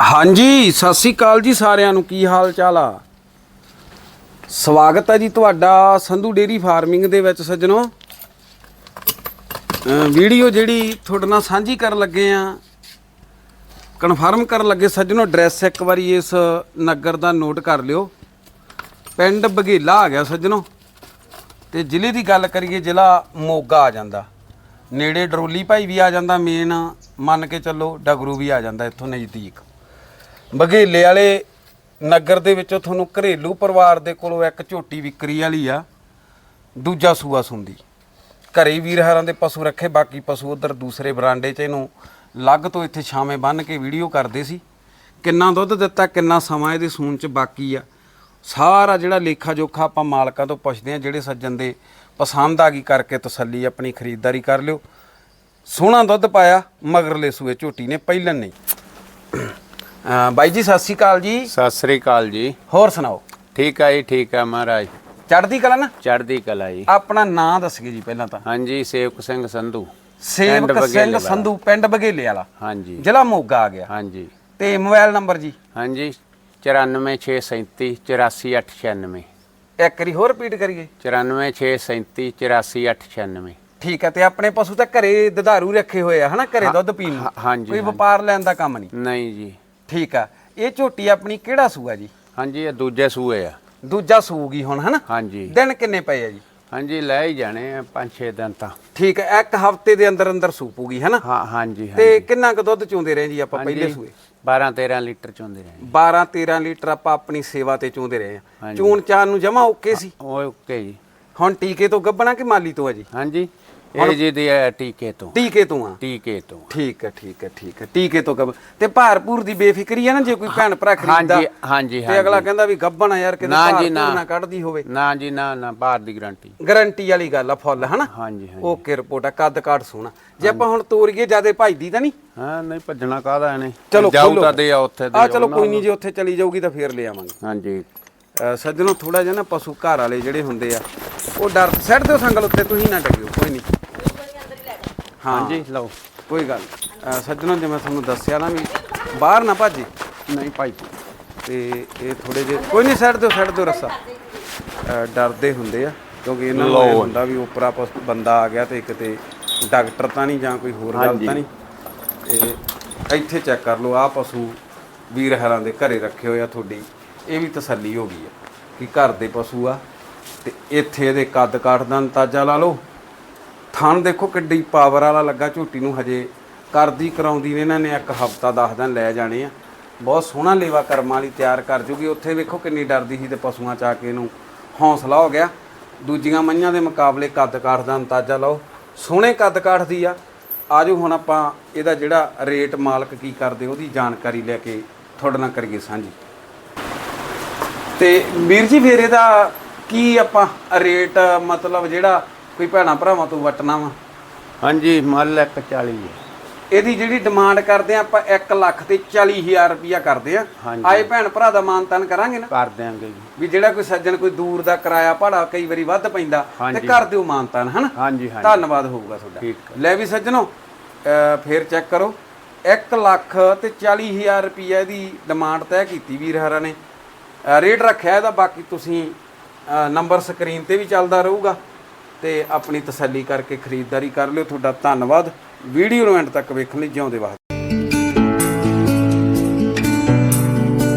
ਹਾਂਜੀ, ਸਤਿ ਸ੍ਰੀ ਅਕਾਲ ਜੀ ਸਾਰਿਆਂ ਨੂੰ। ਕੀ ਹਾਲ ਚਾਲ ਆ? ਸਵਾਗਤ ਹੈ ਜੀ ਤੁਹਾਡਾ ਸੰਧੂ ਡੇਰੀ ਫਾਰਮਿੰਗ ਦੇ ਵਿੱਚ ਸੱਜਣੋ। ਵੀਡੀਓ ਜਿਹੜੀ ਤੁਹਾਡੇ ਨਾਲ ਸਾਂਝੀ ਕਰਨ ਲੱਗੇ ਆ, ਕਨਫਰਮ ਕਰਨ ਲੱਗੇ ਸੱਜਣੋ, ਐਡਰੈਸ ਇੱਕ ਵਾਰੀ ਇਸ ਨਗਰ ਦਾ ਨੋਟ ਕਰ ਲਿਓ। ਪਿੰਡ ਬਘੇਲਾ ਆ ਗਿਆ ਸੱਜਣੋ। ਤੇ ਜ਼ਿਲ੍ਹੇ ਦੀ ਗੱਲ ਕਰੀਏ, ਜ਼ਿਲ੍ਹਾ ਮੋਗਾ ਆ ਜਾਂਦਾ। ਨੇੜੇ ਡਰੋਲੀ ਭਾਈ ਵੀ ਆ ਜਾਂਦਾ ਮੇਨ। ਮੰਨ ਕੇ ਚੱਲੋ, ਡਗਰੂ ਵੀ ਆ ਜਾਂਦਾ ਇੱਥੋਂ ਨਜ਼ਦੀਕ। ਬਘੇਲੇ ਵਾਲੇ ਨਗਰ ਦੇ ਵਿੱਚੋਂ ਤੁਹਾਨੂੰ ਘਰੇਲੂ ਪਰਿਵਾਰ ਦੇ ਕੋਲੋਂ ਇੱਕ ਝੋਟੀ ਵਿਕਰੀ ਵਾਲੀ ਆ, ਦੂਜਾ ਸੂਆ ਸੁੰਦੀ ਘਰੇ ਹੀ ਵੀਰ ਹਰਾਂ ਦੇ ਪਸ਼ੂ ਰੱਖੇ, ਬਾਕੀ ਪਸ਼ੂ ਉਧਰ ਦੂਸਰੇ ਬਰਾਂਡੇ 'ਚ ਇਹਨੂੰ ਲੱਗ ਤੋਂ ਇੱਥੇ ਛਾਵੇਂ ਬੰਨ ਕੇ ਵੀਡੀਓ ਕਰਦੇ ਸੀ। ਕਿੰਨਾ ਦੁੱਧ ਦਿੱਤਾ, ਕਿੰਨਾ ਸਮਾਂ ਇਹਦੇ ਸੂਣ 'ਚ ਬਾਕੀ ਆ। ਸਾਰਾ ਜਿਹੜਾ ਲੇਖਾ ਜੋਖਾ ਆਪਾਂ ਮਾਲਕਾਂ ਤੋਂ ਪੁੱਛਦੇ ਆ, ਜਿਹੜੇ ਸੱਜਣ ਦੇ ਪਸੰਦ ਆ ਗਈ ਕਰਕੇ ਤਸੱਲੀ ਆਪਣੀ ਖਰੀਦਦਾਰੀ ਕਰ ਲਿਓ। ਸੋਹਣਾ ਦੁੱਧ ਪਾਇਆ, ਮਗਰਲੇ ਸੂਏ ਝੋਟੀ ਨੇ ਪਹਿਲਨ ਨਹੀਂ। ਅਹ ਬਾਈ ਜੀ ਸਤਿ ਸ਼੍ਰੀ ਅਕਾਲ ਜੀ। ਸਤਿ ਸ੍ਰੀ ਅਕਾਲ ਜੀ। ਹੋਰ ਸੁਣਾਓ? ਠੀਕ ਹੈ ਜੀ ਠੀਕ ਹੈ ਮਹਾਰਾਜ। ਚੜ੍ਹਦੀ ਕਲਾ ਨਾ? ਚੜ੍ਹਦੀ ਕਲਾ ਜੀ। ਆਪਣਾ ਨਾਂ ਦੱਸਗੇ ਜੀ ਪਹਿਲਾਂ ਤਾਂ। ਹਾਂਜੀ ਸੇਵਕ ਸਿੰਘ ਸੰਧੂ। ਸੇਵਕ ਪਿੰਡ ਬਘੇਲੇ ਸਿੰਘ ਵਾਲਾ। ਸੰਧੂ ਪਿੰਡ ਬਘੇਲੇ ਵਾਲਾ। ਹਾਂਜੀ। ਜ਼ਿਲ੍ਹਾ ਮੋਗਾ ਆ ਗਿਆ। ਹਾਂਜੀ। ਤੇ ਮੋਬਾਈਲ ਨੰਬਰ ਜੀ? ਹਾਂਜੀ 94637 84896 ਇੱਕ ਵਾਰੀ ਹੋਰ ਰਿਪੀਟ ਕਰੀਏ। 94637 84896 ਠੀਕ ਹੈ ਤੇ ਆਪਣੇ ਪਸ਼ੂ ਤਾਂ ਘਰੇ ਦੁਧਾਰੂ ਰੱਖੇ ਹੋਏ ਆ ਹਨਾ? ਘਰੇ ਦੁੱਧ ਪੀਣ ਨੂੰ। ਹਾਂ- ਹਾਂਜੀ, ਕੋਈ। ਵਪਾਰ ਲੈਣ ਦਾ ਕੰਮ ਨਹੀਂ। ਨਹੀਂ ਜੀ। ਠੀਕ ਆ। ਇਹ ਝੋਟੀ ਆਪਣੀ ਕਿਹੜਾ ਸੂਆ ਜੀ? ਹਾਂਜੀ ਇਹ ਦੂਜੇ ਸੂਏ ਆ। ਦੂਜਾ ਸੂਗੀ ਹੁਣ ਹਨਾ? ਹਾਂਜੀ। ਦਿਨ ਕਿੰਨੇ ਪਏ ਆ ਜੀ? ਹਾਂਜੀ ਲੈ ਹੀ ਜਾਣੇ ਆ 5-6 ਦਿਨ ਤਾਂ। ਠੀਕ ਹੈ ਇੱਕ ਹਫ਼ਤੇ ਦੇ ਅੰਦਰ ਅੰਦਰ ਸੂਪੂਗੀ ਹਨਾ? ਹਾਂ ਹਾਂਜੀ ਤੇ ਹਾਂਜੀ। ਕਿੰਨਾ ਕੁ ਦੁੱਧ ਚੋਂਦੇ ਰਹੇ ਜੀ ਆਪਾਂ ਪਹਿਲੇ ਸੂਏ? 12-13 ਲੀਟਰ ਚੋਂਦੇ ਰਹੇ। 12 13 ਲੀਟਰ ਆਪਾਂ ਆਪਣੀ ਸੇਵਾ ਤੇ ਚੋਂਦੇ ਰਹੇ ਆ। ਹਾਂਜੀ। ਚੂਨ ਚਾਨ ਨੂੰ ਜਮਾ ਓਕੇ ਸੀ? ਓਕੇ ਜੀ। ਹੁਣ ਟੀਕੇ ਤੋਂ ਗੱਬਣਾ ਕਿ ਮਾਲੀ ਤੋਂ ਆ ਜੀ? ਹਾਂਜੀ। ਇਹ ਜੀ ਦੀ ਹੈ ਟੀਕੇ ਤੋਂ। ਟੀਕੇ ਤੋਂ ਆ? ਟੀਕੇ ਤੋਂ ਠੀਕ ਹੈ ਠੀਕ ਹੈ ਠੀਕ ਹੈ ਟੀਕੇ ਤੋਂ ਗੱਬ ਤੇ ਭਾਰਪੂਰ ਦੀ ਬੇਫਿਕਰੀ ਹੈ ਨਾ ਜੇ ਕੋਈ ਭੈਣ ਭਰਾ ਖਰੀਦਦਾ ਹਾਂਜੀ ਹਾਂਜੀ ਤੇ ਅਗਲਾ ਕਹਿੰਦਾ ਵੀ ਗੱਬਣ ਆ ਯਾਰ ਕਿਤੇ ਭਾਰਪੂਰ ਨਾ। ਕੱਢਦੀ ਹੋਵੇ। ਨਾ ਜੀ ਨਾ ਨਾ ਬਾਹਰ ਦੀ ਗਰੰਟੀ। ਗਾਰੰਟੀ ਵਾਲੀ ਗੱਲ ਆ ਫੁੱਲ ਹਨਾ? ਹਾਂਜੀ ਹਾਂਜੀ। ਓਕੇ ਰਿਪੋਰਟ ਆ ਕੱਦ ਕਾਠ ਸੋਹਣਾ। ਜੇ ਆਪਾਂ ਹੁਣ ਤੋਰੀਏ ਜਿਆਦੇ ਭਾਈਦੀ ਤਾਂ ਨਹੀਂ? ਹਾਂ ਨਹੀਂ ਭੱਜਣਾ ਕਾਹਦਾ ਇਹਨੇ? ਚਲੋ ਜਾਊ। ਤਾਂ ਦੇ ਆ ਉੱਥੇ ਦੇ ਆ ਚਲੋ। ਕੋਈ ਨਹੀਂ ਜੇ ਉੱਥੇ ਚਲੀ ਜਾਊਗੀ ਤਾਂ ਫੇਰ ਲੈ ਆਵਾਂਗੇ। ਹਾਂਜੀ। ਸੱਜਣੋ ਥੋੜਾ ਜਿਹਾ ਨਾ ਪਸ਼ੂ ਘਰ ਵਾਲੇ ਜਿਹੜੇ ਹੁੰਦੇ ਆ ਉਹ ਡਰ ਸੈੱਟ ਦਿਓ ਸੰਗਲ ਉੱਤੇ ਤੁਸੀਂ ਨਾ ਡਰਿਓ ਕੋਈ ਨਹੀਂ। ਹਾਂਜੀ ਲਓ। ਕੋਈ ਗੱਲ ਸੱਜਣੋ ਜਿਵੇਂ ਤੁਹਾਨੂੰ ਦੱਸਿਆ ਨਾ ਵੀ ਬਾਹਰ ਨਾ ਭਾਜੀ। ਨਹੀਂ ਭਾਈ। ਤੇ ਇਹ ਥੋੜੇ ਜਿਹੇ ਕੋਈ ਨਹੀਂ ਸੈੱਟ ਦਿਓ ਸੈੱਟ ਦਿਓ ਰੱਸਾ। ਡਰਦੇ ਹੁੰਦੇ ਆ ਕਿਉਂਕਿ ਇਹਨਾਂ ਨੂੰ ਇਹ ਹੁੰਦਾ ਵੀ ਉਪਰਾ ਪਸ- ਬੰਦਾ ਆ ਗਿਆ ਤੇ ਕਿਤੇ ਡਾਕਟਰ ਤਾਂ ਨਹੀਂ ਜਾਂ ਕੋਈ ਹੋਰ ਗੱਲ। ਤਾਂ ਨਹੀਂ। ਤੇ ਇੱਥੇ ਚੈੱਕ ਕਰ ਲਓ ਆ ਪਸ਼ੂ ਵੀਰ ਹਰਾਂ ਦੇ ਘਰੇ ਰੱਖੇ ਹੋਏ ਆ ਤੁਹਾਡੀ। ਇਹ ਵੀ ਤਸੱਲੀ ਹੋ ਗਈ ਆ ਕਿ ਘਰ ਦੇ ਪਸ਼ੂ ਆ। ਤੇ ਇੱਥੇ ਇਹਦੇ ਕੱਦ ਕਾਠ ਦਾ ਅੰਦਾਜ਼ਾ ਲਾ ਲਓ। ਥਣ ਦੇਖੋ ਕਿੱਡੀ ਪਾਵਰ ਵਾਲਾ ਲੱਗਾ, ਝੋਟੀ ਨੂੰ ਹਜੇ ਕਰਦੀ ਕਰਾਉਂਦੀ ਨੇ ਇਹਨਾਂ ਨੇ ਇੱਕ ਹਫਤਾ 10 ਦਿਨ ਲੈ ਜਾਣੇ ਆ। ਬਹੁਤ ਸੋਹਣਾ ਲੇਵਾ ਕਰਮਾਂ ਵਾਲੀ ਤਿਆਰ ਕਰ ਜੂਗੀ। ਉੱਥੇ ਵੇਖੋ ਕਿੰਨੀ ਡਰਦੀ ਸੀ ਤੇ ਪਸ਼ੂਆਂ ਚ ਆ ਕੇ ਇਹਨੂੰ ਹੌਸਲਾ ਹੋ ਗਿਆ। ਦੂਜੀਆਂ ਮਈਆਂ ਦੇ ਮੁਕਾਬਲੇ ਕੱਦ ਕਾਠ ਦਾ ਅੰਦਾਜ਼ਾ ਲਾਓ। ਸੋਹਣੇ ਕੱਦ ਕਾਠ ਦੀ ਆ। ਆਜੋ ਹੁਣ ਆਪਾਂ ਇਹਦਾ ਜਿਹੜਾ ਰੇਟ ਮਾਲਕ ਕੀ ਕਰਦੇ ਉਹਦੀ ਜਾਣਕਾਰੀ ਲੈ ਕੇ ਤੁਹਾਡੇ ਨਾਲ ਕਰੀਏ ਸਾਂਝੀ। ਤੇ ਵੀਰ ਜੀ, ਫੇਰ ਇਹਦਾ ਕੀ ਆਪਾਂ ਰੇਟ ਮਤਲਬ ਜਿਹੜਾ ਕੋਈ ਭੈਣਾ ਭਰਾਵਾਂ ਤੋਂ ਵਟਣਾ ਵਾ? ਹਾਂਜੀ ਮੁੱਲ 140 ਹੈ ਇਹਦੀ ਜਿਹੜੀ ਡਿਮਾਂਡ ਕਰਦੇ ਆ ਆਪਾਂ 1 ਲੱਖ ਤੇ 40000 ਰੁਪਿਆ ਕਰਦੇ ਆ। ਹਾਂਜੀ। ਆਏ ਭੈਣ ਭਰਾ ਦਾ ਮਾਨਤਾਨ ਕਰਾਂਗੇ ਨਾ। ਕਰ ਦਿਆਂਗੇ ਜੀ। ਵੀ ਜਿਹੜਾ ਕੋਈ ਸੱਜਣ ਕੋਈ ਦੂਰ ਦਾ ਕਿਰਾਇਆ ਭਾੜਾ ਕਈ ਵਾਰੀ ਵੱਧ ਪੈਂਦਾ ਤੇ ਹਾਂਜੀ। ਕਰ ਦਿਓ ਮਾਨਤਾਨ ਹਨਾ? ਹਾਂਜੀ ਹਾਂਜੀ। ਧੰਨਵਾਦ ਹੋਊਗਾ ਤੁਹਾਡਾ। ਠੀਕ ਲੈ ਵੀ ਸੱਜਣੋ ਅਹ ਫੇਰ ਚੈੱਕ ਕਰੋ। 1 ਲੱਖ ਤੇ 40000 ਰੁਪਈਆ ਦੀ ਡਿਮਾਂਡ ਤੈਅ ਕੀਤੀ ਵੀਰ ਹਰਾਂ ਨੇ। ਅਹ ਰੇਟ ਰੱਖਿਆ ਇਹਦਾ ਬਾਕੀ ਤੁਸੀਂ ਅਹ ਨੰਬਰ ਸਕਰੀਨ ਤੇ ਵੀ ਚੱਲਦਾ ਰਹੂਗਾ। ਤੇ ਆਪਣੀ ਤਸੱਲੀ ਕਰਕੇ ਖਰੀਦਦਾਰੀ ਕਰ ਲਿਓ। ਤੁਹਾਡਾ ਧੰਨਵਾਦ। ਵੀਡੀਓ ਨੂੰ ਐਂਡ ਤੱਕ ਵੇਖਣ ਲਈ ਜਿਉਂਦੇ ਵਾਸਤੇ